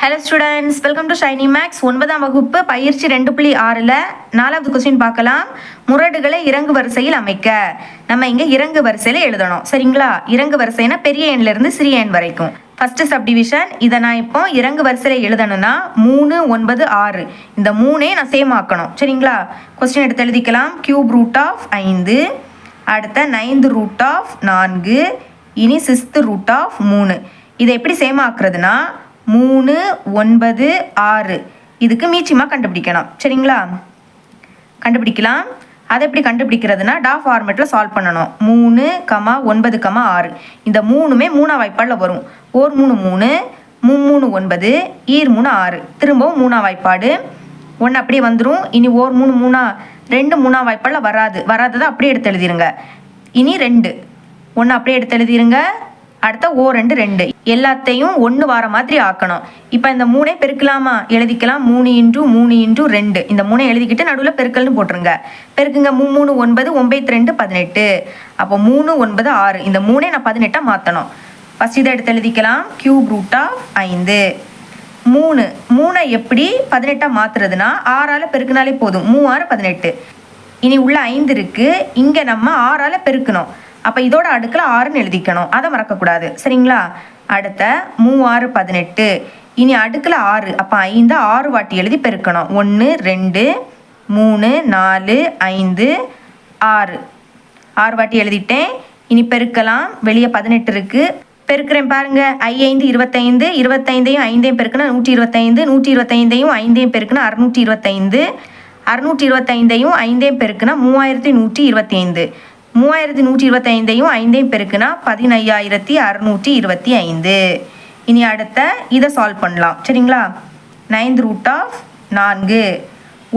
Hello students welcome to shiny max ஒன்பதாம் வகுப்பு பயிற்சி ரெண்டு புள்ளி ஆறில் நாலாவது கொஸ்டின் பார்க்கலாம். முரடுகளை இறங்கு வரிசையில் அமைக்க. நம்ம இங்கே இறங்கு வரிசையில் எழுதணும். சரிங்களா? இறங்கு வரிசைனா பெரிய எண்லேருந்து சிறிய எண் வரைக்கும். ஃபர்ஸ்ட் சப்டிவிஷன் இதை நான் இப்போ இறங்கு வரிசையில் எழுதணும்னா மூணு ஒன்பது ஆறு. இந்த மூணே நான் சேம் ஆக்கணும். சரிங்களா? கொஸ்டின் எடுத்து எழுதிக்கலாம். கியூப் ரூட் ஆஃப் ஐந்து அடுத்த நைந்து ரூட் ஆஃப் நான்கு இனி சிக்ஸ்த் ரூட் ஆஃப் மூணு. இதை எப்படி சேம் ஆக்குறதுனா மூணு ஒன்பது ஆறு. இதுக்கு மீச்சியமாக கண்டுபிடிக்கணும். சரிங்களா? கண்டுபிடிக்கலாம். அதை எப்படி கண்டுபிடிக்கிறதுனா டா ஃபார்மேட்டில் சால்வ் பண்ணணும். மூணு கமா ஒன்பது கமா ஆறு. இந்த மூணுமே மூணா வாய்ப்பாடில் வரும். ஓர் மூணு மூணு மூணு ஒன்பது ஈர் மூணு ஆறு. திரும்பவும் மூணா வாய்ப்பாடு. ஒன்று அப்படியே வந்துடும் இனி ஓர் மூணு மூணா ரெண்டு மூணா வாய்ப்பாடில் வராது. வராததை அப்படியே எடுத்து எழுதிருங்க. இனி ரெண்டு. ஒன்று அப்படியே எடுத்து எழுதிருங்க. அடுத்த ஓ ரெண்டு ரெண்டு. எல்லாத்தையும் ஒன்று வார மாதிரி ஆக்கணும். இப்போ இந்த மூணே பெருக்கலாமா? எழுதிக்கலாம். மூணு இன்ட்டு மூணு இன்ட்டு ரெண்டு. இந்த மூணை எழுதிக்கிட்டு நடுவில் பெருக்கல்னு போட்டுருங்க. பெருக்குங்க மூ மூணு ஒன்பது ஒம்பது ரெண்டு பதினெட்டு. அப்போ மூணு ஒன்பது ஆறு. இந்த மூணே நான் பதினெட்டாக மாற்றணும் ஃபஸ்ட் இதை எடுத்து எழுதிக்கலாம். கியூப் ரூட் ஆஃப் ஐந்து. மூணு. மூணை எப்படி பதினெட்டாக மாற்றுறதுனா ஆறால் பெருக்குனாலே போதும். மூணாறு பதினெட்டு. இனி உள்ள ஐந்து இருக்குது இங்கே நம்ம ஆறால் பெருக்கணும். அப்போ இதோட அடுக்கில் ஆறுன்னு எழுதிக்கணும். அதை மறக்கக்கூடாது. சரிங்களா? அடுத்த மூவாறு பதினெட்டு. இனி அடுக்கில் ஆறு. அப்போ ஐந்து ஆறு வாட்டி எழுதி பெருக்கணும். ஒன்று ரெண்டு மூணு நாலு ஐந்து ஆறு. ஆறு வாட்டி எழுதிட்டேன். இனி பெருக்கலாம். வெளியே பதினெட்டு இருக்குது பெருக்கிறேன் பாருங்க. ஐ ஐந்து இருபத்தைந்து இருபத்தைந்தையும் ஐந்தையும் பெருக்குனா நூற்றி இருபத்தைந்து நூற்றி இருபத்தைந்தையும் ஐந்தையும் பெருக்குனா அறுநூற்றி இருபத்தைந்து அறுநூற்றி இருபத்தைந்தையும் ஐந்தையும் பெருக்குனா மூவாயிரத்தி நூற்றி இருபத்தி ஐந்து மூவாயிரத்தி நூற்றி இருபத்தைந்தையும் ஐந்தையும் பெருக்குனா பதினையாயிரத்தி அறுநூற்றி இருபத்தி ஐந்து. இனி அடுத்த இதை சால்வ் பண்ணலாம். சரிங்களா? நைன்த் ரூட் ஆஃப் நான்கு.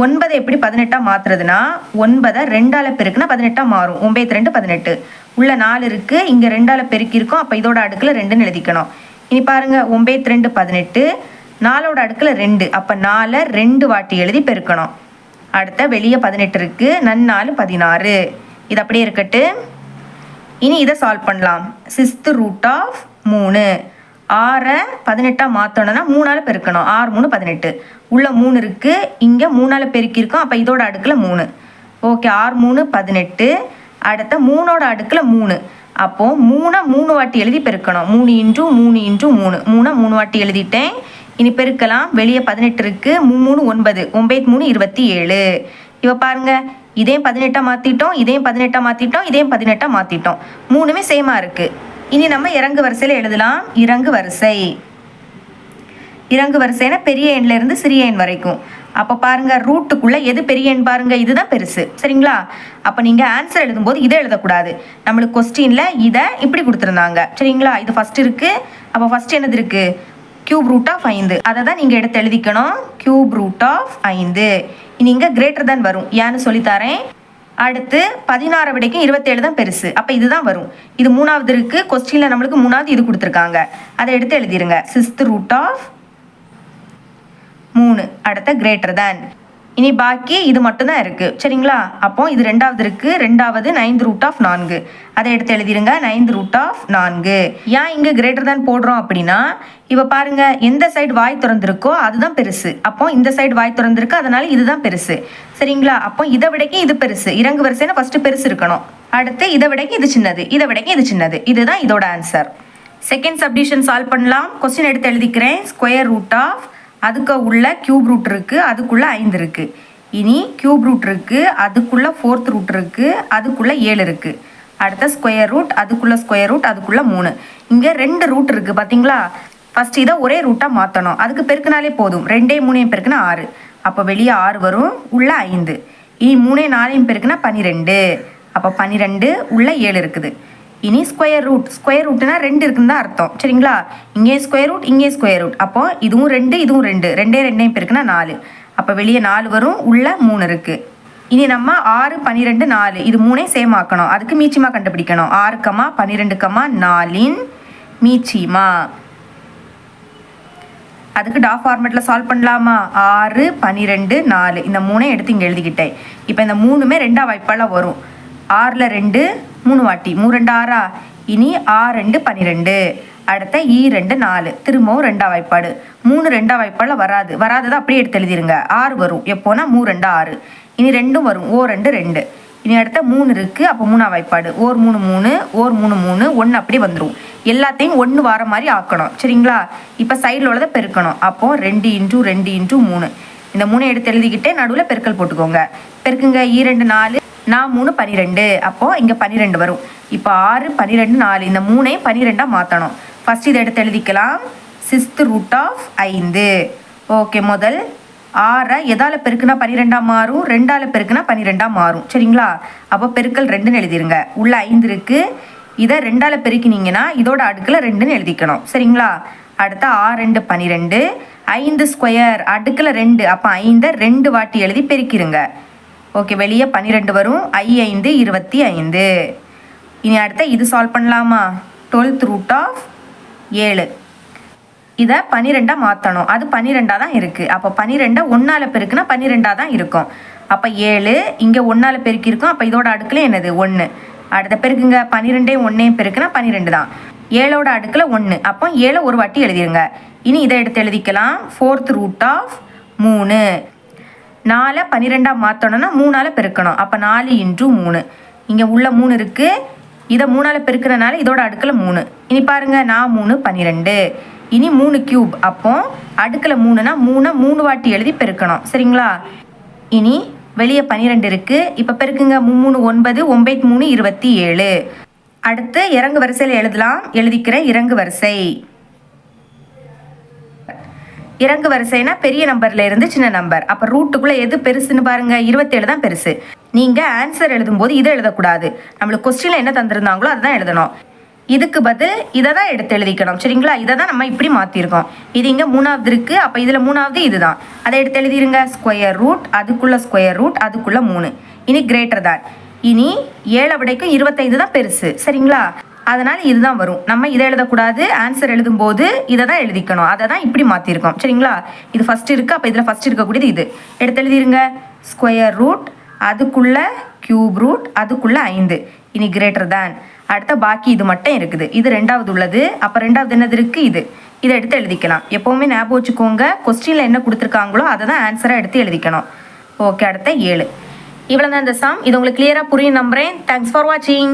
ஒன்பதை எப்படி பதினெட்டாக மாற்றுறதுனா ஒன்பதை ரெண்டால் பெருக்குனா பதினெட்டாக மாறும். ஒம்பது ரெண்டு பதினெட்டு. உள்ள நாலு இருக்குது இங்கே ரெண்டால் பெருக்கியிருக்கோம் அப்போ இதோட அடுக்கில் ரெண்டுன்னு எழுதிக்கணும். இனி பாருங்கள் ஒம்பது ரெண்டு பதினெட்டு நாலோட அடுக்கில் ரெண்டு. அப்போ நாலை ரெண்டு வாட்டி எழுதி பெருக்கணும். அடுத்த வெளியே பதினெட்டு இருக்குது நன்னாலு பதினாறு. இது அப்படியே இருக்கட்டு. இனி இதை சால்வ் பண்ணலாம். சிக்ஸ்த்து ரூட் ஆஃப் மூணு. ஆறை பதினெட்டாக மாற்றணும்னா மூணால் பெருக்கணும். ஆறு மூணு பதினெட்டு. உள்ள மூணு இருக்குது இங்கே மூணால் பெருக்கியிருக்கோம். அப்போ இதோட அடுக்கில் மூணு. ஓகே ஆறு மூணு பதினெட்டு. அடுத்த மூணோட அடுக்கில் மூணு. அப்போது மூணை மூணு வாட்டி எழுதி பெருக்கணும். மூணு இன்ட்டு மூணு இன்ட்டு மூணு. மூணை மூணு வாட்டி எழுதிட்டேன். இனி பெருக்கலாம். வெளியே பதினெட்டு இருக்குது மூணு மூணு ஒன்பது. ஒம்பது மூணு இருபத்தி ஏழு. இப்போ பாருங்க இதையும் பதினெட்டாக மாற்றிட்டோம் இதையும் பதினெட்டாக மாற்றிட்டோம் இதையும் பதினெட்டாக மாற்றிட்டோம் மூணுமே சேமாக இருக்குது இனி நம்ம இறங்கு வரிசையில் எழுதலாம். இறங்கு வரிசை. இறங்கு வரிசைனா பெரிய எண்லேருந்து சிறிய எண் வரைக்கும். அப்போ பாருங்க ரூட்டுக்குள்ளே எது பெரிய எண் பாருங்க? இதுதான் பெருசு. சரிங்களா? அப்போ நீங்கள் ஆன்சர் எழுதும்போது இதை எழுதக்கூடாது. நம்மளுக்கு கொஸ்டினில் இதை இப்படி கொடுத்துருந்தாங்க. சரிங்களா? இது ஃபர்ஸ்ட் இருக்கு. அப்போ ஃபர்ஸ்ட் என்னது இருக்கு? கியூப் ரூட் ஆஃப் ஐந்து. அதை தான் நீங்கள் எடுத்து எழுதிக்கணும். கியூப் ரூட் ஆஃப் ஐந்து. இனி இங்கே கிரேட்டர் தான் வரும். ஏன்னு சொல்லித்தரேன் அடுத்து பதினாறு விடைக்கும் இருபத்தேழு தான் பெருசு. அப்போ இதுதான் வரும். இது மூணாவது இருக்குது கொஸ்டினில் நம்மளுக்கு மூணாவது இது கொடுத்துருக்காங்க. அதை எடுத்து எழுதிருங்க. சிக்ஸ்த் ரூட் ஆஃப் மூணு. அடுத்த கிரேட்டர் தேன் இனி பாக்கி இது மட்டும்தான் இருக்குது சரிங்களா? அப்போ இது ரெண்டாவது இருக்குது ரெண்டாவது நைன்த் ரூட் ஆஃப் நான்கு. அதை எடுத்து எழுதிருங்க. நைன்த் ரூட் ஆஃப் நான்கு. ஏன் இங்கே கிரேட்டர் தான் போடுறோம் அப்படின்னா இப்போ பாருங்க எந்த சைடு வாய் திறந்திருக்கோ அதுதான் பெருசு. அப்போ இந்த சைடு வாய் திறந்திருக்கு. அதனால இதுதான் பெருசு. சரிங்களா? அப்போ இதை விடக்கி இது பெருசு. இறங்கு வரிசைனா ஃபர்ஸ்ட் பெருசு இருக்கணும். அடுத்து இதை விடக்கி இது சின்னது. இதை விடக்கி இது சின்னது. இதுதான் இதோட ஆன்சர் செகண்ட் சப்டிஷன் சால்வ் பண்ணலாம். கொஸ்டின் எடுத்து எழுதிக்கிறேன். ஸ்கொயர் ரூட் ஆஃப் அதுக்கு உள்ள கியூப் ரூட் இருக்குது அதுக்குள்ளே ஐந்து இருக்குது இனி கியூப் ரூட் இருக்குது அதுக்குள்ளே ஃபோர்த் ரூட் இருக்குது அதுக்குள்ளே ஏழு இருக்குது அடுத்த ஸ்கொயர் ரூட் அதுக்குள்ளே ஸ்கொயர் ரூட் அதுக்குள்ளே மூணு. இங்கே ரெண்டு ரூட் இருக்குது பார்த்தீங்களா ஃபஸ்ட் இதை ஒரே ரூட்டாக மாற்றணும் அதுக்கு பெருக்குனாலே போதும். ரெண்டே மூணையும் பெருக்குனா ஆறு. அப்போ வெளியே ஆறு வரும் உள்ள ஐந்து. இனி மூணே நாலையும் பெருக்குனா பன்னிரெண்டு அப்போ பன்னிரெண்டு உள்ள ஏழு இருக்குது. இனி ஸ்கொயர் ரூட் ஸ்கொயர் ரூட்னா ரெண்டு இருக்குன்னு தான் அர்த்தம். சரிங்களா? இங்கே ஸ்கொயர் ரூட் இங்கே ஸ்கொயர் ரூட் அப்போ இதுவும் ரெண்டு இதுவும் ரெண்டு. ரெண்டே ரெண்டையும் பேருக்குன்னா நாலு. அப்போ வெளியே நாலு வரும் உள்ள மூணு இருக்குது இனி நம்ம ஆறு பன்னிரெண்டு நாலு. இது மூணே சேம் ஆக்கணும். அதுக்கு மீச்சிமா கண்டுபிடிக்கணும். ஆறு கமா பன்னிரெண்டு கமா நாலின் மீச்சிமா. அதுக்கு டா ஃபார்மேட்டில் சால்வ் பண்ணலாமா? ஆறு பன்னிரெண்டு நாலு. இந்த மூணே எடுத்து இங்கே எழுதிக்கிட்டேன். இப்போ இந்த மூணுமே ரெண்டாக வாய்ப்பால் வரும். ஆறில் ரெண்டு மூணு வாட்டி. மூணு ரெண்டு ஆறா? இனி ஆறு ரெண்டு பன்னிரெண்டு அடுத்த ஈ ரெண்டு நாலு. திரும்பவும் ரெண்டாம் வாய்ப்பாடு. மூணு ரெண்டாம் வாய்ப்பாடில் வராது. வராததை அப்படியே எடுத்து எழுதிருங்க. ஆறு வரும். எப்போனா மூ ரெண்டு ஆறு. இனி ரெண்டும் வரும். ஓ ரெண்டு ரெண்டு. இனி அடுத்த மூணு இருக்குது அப்போ மூணாம் வாய்ப்பாடு. ஓர் மூணு மூணு. ஓர் மூணு மூணு. ஒன்று அப்படி வந்துடும் எல்லாத்தையும் ஒன்று வார மாதிரி ஆக்கணும். சரிங்களா? இப்போ சைடில் உள்ளதை பெருக்கணும். அப்போ ரெண்டு இன்ட்டு ரெண்டு இன்ட்டு மூணு. இந்த மூணு எடுத்து எழுதிக்கிட்டே நடுவில் பெருக்கல் போட்டுக்கோங்க. பெருக்குங்க. ஈ ரெண்டு நாலு. நான் மூணு பன்னிரெண்டு அப்போது இங்கே பன்னிரெண்டு வரும். இப்போ ஆறு பன்னிரெண்டு நாலு. இந்த மூணையும் பன்னிரெண்டாக மாற்றணும் ஃபஸ்ட் இதை எடுத்து எழுதிக்கலாம். சிக்ஸ்த் ரூட் ஆஃப் ஐந்து. ஓகே முதல். ஆறை எதால் பெருக்குனா பன்னிரெண்டாக மாறும். ரெண்டால் பெருக்குனா பன்னிரெண்டாக மாறும். சரிங்களா? அப்போ பெருக்கல் ரெண்டுன்னு எழுதிருங்க. உள்ள ஐந்து இருக்குது இதை ரெண்டால் பெருக்கினீங்கன்னா இதோட அடுக்கில் ரெண்டுன்னு எழுதிக்கணும். சரிங்களா? அடுத்த ஆறு ரெண்டு பன்னிரெண்டு ஐந்து ஸ்கொயர் அடுக்கில் ரெண்டு. அப்போ ஐந்தை ரெண்டு வாட்டி எழுதி பெருக்கிருங்க. ஓகே வெளியே பன்னிரெண்டு வரும். ஐ ஐந்து இருபத்தி ஐந்து. இனி அடுத்த இது சால்வ் பண்ணலாமா? டுவெல்த் ரூட் ஆஃப் ஏழு. இதை பன்னிரெண்டாக மாற்றணும் அது பன்னிரெண்டாக தான் இருக்குது அப்போ பன்னிரெண்டை ஒன்றால் பெருக்குன்னா பன்னிரெண்டாக தான் இருக்கும். அப்போ ஏழு இங்கே ஒன்றால் பெருக்கியிருக்கோம் அப்போ இதோட அடுக்கில் என்னது? ஒன்று அடுத்த பெருக்குங்க. பன்னிரெண்டையும் ஒன்றையும் பெருக்குனா பன்னிரெண்டு தான். ஏழோட அடுக்கில் ஒன்று அப்போ ஏழை ஒரு வாட்டி எழுதிருங்க. இனி இதை எடுத்து எழுதிக்கலாம். ஃபோர்த் ரூட் ஆஃப் மூணு. நாலை பன்னிரெண்டாக மாற்றணும்னா மூணால் பெருக்கணும். அப்போ நாலு இன்று மூணு. இங்கே உள்ள மூணு இருக்குது இதை மூணால் பெருக்கிறனால இதோட அடுக்கில் மூணு. இனி பாருங்கள் நான் மூணு பன்னிரெண்டு இனி மூணு கியூப் அப்போ அடுக்கில் மூணுனா மூணை மூணு வாட்டி எழுதி பெருக்கணும். சரிங்களா? இனி வெளியே பன்னிரெண்டு இருக்குது இப்போ பெருக்குங்க மூணு ஒன்பது ஒம்பது மூணு இருபத்தி ஏழு. அடுத்து இறங்கு வரிசையில் எழுதலாம். எழுதிக்கிற இறங்கு வரிசை. இறங்கு வரிசைனா பெரிய நம்பர்ல இருந்து சின்ன நம்பர். அப்போ ரூட்டுக்குள்ள எது பெருசுன்னு பாருங்க இருபத்தேழு தான் பெருசு. நீங்க ஆன்சர் எழுதும்போது இதை எழுதக்கூடாது. நம்மளுக்கு கொஸ்டின்ல என்ன தந்திருந்தாங்களோ அதுதான் எழுதணும். இதுக்கு பதில் இதை தான் எடுத்து எழுதிக்கணும். சரிங்களா? இதை தான் நம்ம இப்படி மாற்றிருக்கோம் இது இங்கே மூணாவது இருக்குது அப்போ இதில் மூணாவது இதுதான். அதை எடுத்து எழுதிருங்க. ஸ்கொயர் ரூட் அதுக்குள்ளே ஸ்கொயர் ரூட் அதுக்குள்ளே மூணு. இனி கிரேட்டர் தான் இனி ஏழை விடைக்கும் இருபத்தைந்து தான் பெருசு. சரிங்களா? அதனால் இதுதான் வரும். நம்ம இதை எழுதக்கூடாது ஆன்சர் எழுதும்போது இதை தான் எழுதிக்கணும். அதை தான் இப்படி மாற்றிருக்கோம் சரிங்களா? இது ஃபர்ஸ்ட் இருக்குது அப்போ இதில் ஃபர்ஸ்ட் இருக்கக்கூடியது இது. எடுத்து எழுதிருங்க. ஸ்கொயர் ரூட் அதுக்குள்ளே கியூப் ரூட் அதுக்குள்ளே ஐந்து. இனி கிரேட்டர் தேன் அடுத்த பாக்கி இது மட்டும் இருக்குது. இது ரெண்டாவது உள்ளது. அப்போ ரெண்டாவது என்னது இருக்குது இது. இதை எடுத்து எழுதிக்கலாம். எப்போவுமே ஞாபகம் வச்சுக்கோங்க. கொஸ்டினில் என்ன கொடுத்துருக்காங்களோ அதை தான் ஆன்சராக எடுத்து எழுதிக்கணும். ஓகே அடுத்த ஏழு. இவ்வளோ தான் இந்த சாம் இது உங்களுக்கு கிளியராக புரியும் நம்புகிறேன் தேங்க்ஸ் ஃபார் வாட்சிங்